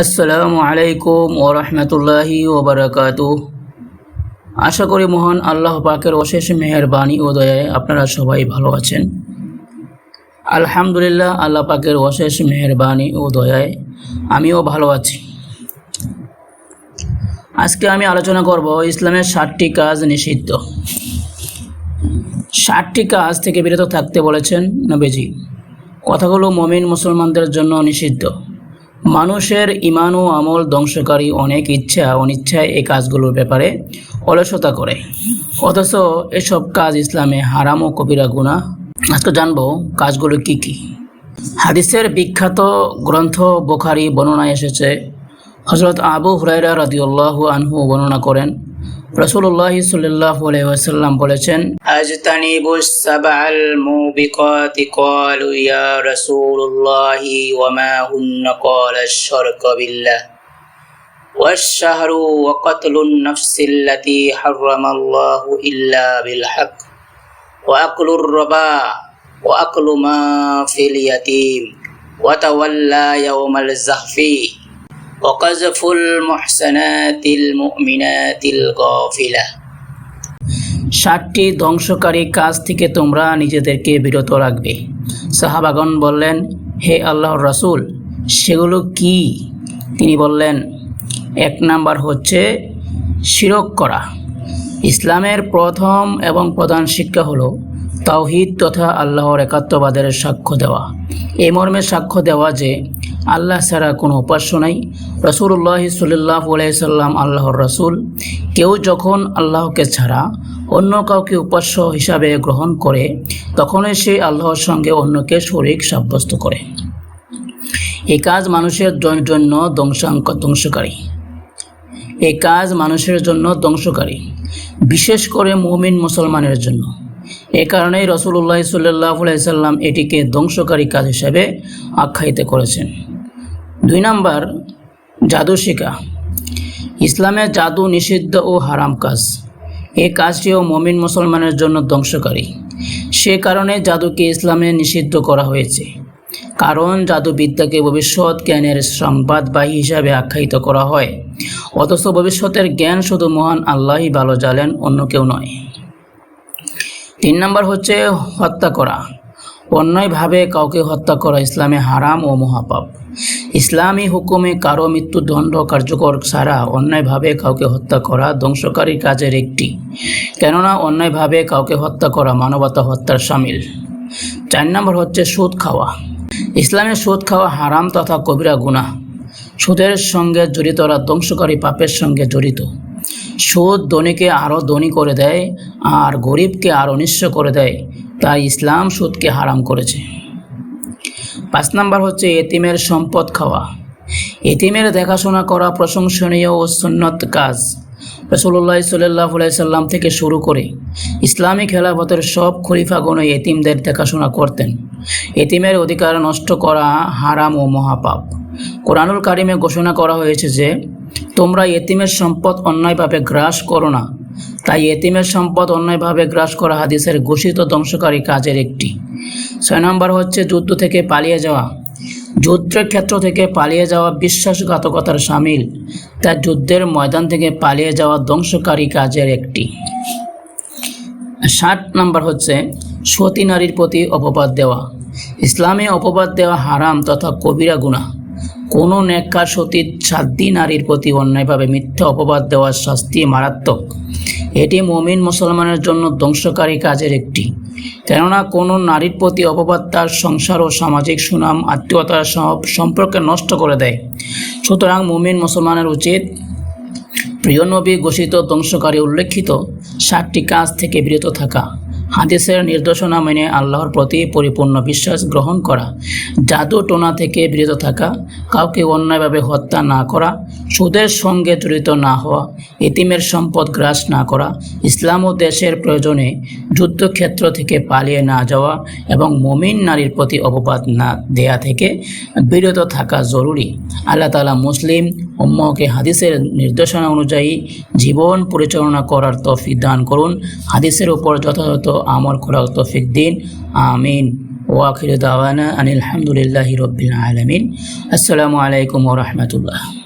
আসসালামু আলাইকুম ও রহমতুল্লাহি ওবরাকাতু আশা করি মহান আল্লাহ পাকের অশেষ মেহেরবানি ও দয়ায় আপনারা সবাই ভালো আছেন। আলহামদুলিল্লাহ আল্লাহ পাকের অশেষ মেহেরবানি ও দয়ায় আমিও ভালো আছি। আজকে আমি আলোচনা করব ইসলামের ষাটটি কাজ নিষিদ্ধ। ষাটটি কাজ থেকে বিরত থাকতে বলেছেন নবীজি। কথাগুলো মমিন মুসলমানদের জন্য নিষিদ্ধ। মানুষের ইমান ও আমল ধ্বংসকারী অনেক ইচ্ছা অনিচ্ছায় এই কাজগুলোর ব্যাপারে অলসতা করে। অথচ এসব কাজ ইসলামে হারাম ও কবিরা গুণা আজকে জানব কাজগুলো কি কি। হাদিসের বিখ্যাত গ্রন্থ বোখারি বর্ণনায় এসেছে। হজরত আবু হুরাইরা রাদিউল্লাহু আনহু বর্ণনা করেন রসুল্লাহ সাল্লাহ আলাইসাল্লাম বলেছেন আজতানিবু সাবাল মুবিকাত ক্বালু ইয়া রাসূলুল্লাহ ওয়া মা হুন্না ক্বালা আশ-শারক বিল্লাহ والشهر وقتل النفس التي حرم الله إلا بالحق وأكل الربا وأكل ما في اليتيم وتولى يوم الزحف وقذف المحسنات المؤمنات الغافلة ষাটটি ধ্বংসকারী কাজ থেকে তোমরা নিজেদেরকে বিরত রাখবে সাহাবাগন বললেন হে আল্লাহর রাসূল সেগুলো কি তিনি বললেন এক নাম্বার হচ্ছে শিরক করা ইসলামের প্রথম এবং প্রধান শিক্ষা হলো তাওহিদ তথা আল্লাহর একাত্মবাদের সাক্ষ্য দেওয়া এই মর্মে সাক্ষ্য দেওয়া যে আল্লাহ ছাড়া কোনো উপাস্য নাই। রসুল্লাহ সাল্লাহ সাল্লাম আল্লাহর রসুল। কেউ যখন আল্লাহকে ছাড়া অন্য কাউকে উপাস্য হিসাবে গ্রহণ করে, তখনই সে আল্লাহর সঙ্গে অন্যকে শরিক সাব্যস্ত করে। এই কাজ মানুষের জন্য ধ্বংসাঙ্ক ধ্বংসকারী। এই কাজ মানুষের জন্য ধ্বংসকারী, বিশেষ করে মুমিন মুসলমানের জন্য। এ কারণেই রসুল্লাহ সাল্লাহ সাল্লাম এটিকে ধ্বংসকারী কাজ হিসেবে আখ্যায়িত করেছেন। দুই নাম্বার, জাদু শেখা ইসলামে জাদু নিষিদ্ধ ও হারাম কাজ। এ কাজটিও মমিন মুসলমানের জন্য ধ্বংসকারী। সে কারণে জাদুকে ইসলামে নিষিদ্ধ করা হয়েছে। কারণ জাদুবিদ্যাকে ভবিষ্যৎ জ্ঞানের সংবাদবাহী হিসাবে আখ্যায়িত করা হয়। অথচ ভবিষ্যতের জ্ঞান শুধু মহান আল্লাহই ভালো জানেন, অন্য কেউ নয়। তিন নম্বর হচ্ছে হত্যা করা। অন্যায়ভাবে কাউকে হত্যা করা ইসলামে হারাম ও মহাপাপ। ইসলামী হুকুমে কারও মৃত্যুদণ্ড কার্যকর ছাড়া অন্যায়ভাবে কাউকে হত্যা করা ধ্বংসকারী কাজের একটি। কেননা অন্যায়ভাবে কাউকে হত্যা করা মানবতা হত্যার সামিল। চার নম্বর হচ্ছে সুদ খাওয়া। ইসলামে সুদ খাওয়া হারাম তথা কবিরা গুনাহ। সুদের সঙ্গে জড়িতরা ধ্বংসকারী পাপের সঙ্গে জড়িত। সুদ ধনীকে আরও ধনী করে দেয়, আর গরিবকে আরও নিঃস্ব করে দেয়। তাই ইসলাম সুদকে হারাম করেছে। পাঁচ নাম্বার হচ্ছে এতিমের সম্পদ খাওয়া। এতিমের দেখাশোনা করা প্রশংসনীয় ও সুন্নত কাজ। রসুল্লাহ সাল্লাহ সাল্লাম থেকে শুরু করে ইসলামী খেলাফতের সব খলিফাগণ এতিমদের দেখাশোনা করতেন। এতিমের অধিকার নষ্ট করা হারাম ও মহাপাপ। কোরআনুল কারিমে ঘোষণা করা হয়েছে যে, তোমরা এতিমের সম্পদ অন্যায়ভাবে গ্রাস করো না। তাই এতিমের সম্পদ অন্যায়ভাবে গ্রাস করা হাদিসের ঘোষিত ধ্বংসকারী কাজের একটি। ছয় নম্বর হচ্ছে যুদ্ধ থেকে পালিয়ে যাওয়া। যুদ্ধের ক্ষেত্র থেকে পালিয়ে যাওয়া বিশ্বাসঘাতকতার সামিল। তা যুদ্ধের ময়দান থেকে পালিয়ে যাওয়া ধ্বংসকারী কাজের একটি। ষাট নম্বর হচ্ছে সতী নারীর প্রতি অপবাদ দেওয়া। ইসলামে অপবাদ দেওয়া হারাম তথা কবিরা গুনাহ। কোনো নেককার সতীর সাধ্যী নারীর প্রতি অন্যায়ভাবে মিথ্যা অপবাদ দেওয়ার শাস্তি মারাত্মক। এটি মমিন মুসলমানের জন্য ধ্বংসকারী কাজের একটি। কেননা কোনো নারীর প্রতি অপবাদ তার সংসার ও সামাজিক সুনাম আত্মীয়তার সম্পর্কে নষ্ট করে দেয়। সুতরাং মমিন মুসলমানের উচিত প্রিয় নবী ঘোষিত ধ্বংসকারী উল্লেখিত সাতটি কাজ থেকে বিরত থাকা। হাদিসের নির্দেশনা মেনে আল্লাহর প্রতি পরিপূর্ণ বিশ্বাস গ্রহণ করা, জাদু টোনা থেকে বিরত থাকা, কাউকে অন্যায়ভাবে হত্যা না করা, সুদের সঙ্গে জড়িত না হওয়া, এতিমের সম্পদ গ্রাস না করা, ইসলাম ও দেশের প্রয়োজনে যুদ্ধক্ষেত্র থেকে পালিয়ে না যাওয়া এবং মমিন নারীর প্রতি অপবাদ না দেয়া থেকে বিরত থাকা জরুরি। আল্লাহ তালা মুসলিম উম্মকে হাদিসের নির্দেশনা অনুযায়ী জীবন পরিচালনা করার তৌফিক দান করুন। হাদিসের উপর যথাযথ আমল করার তৌফিক দিন। আমিন। ওয়াখির দাওয়ানা আনিল হামদুলিল্লাহি রব্বিল আলমিন। আসসালামু আলাইকুম ওরহমতুল্লাহ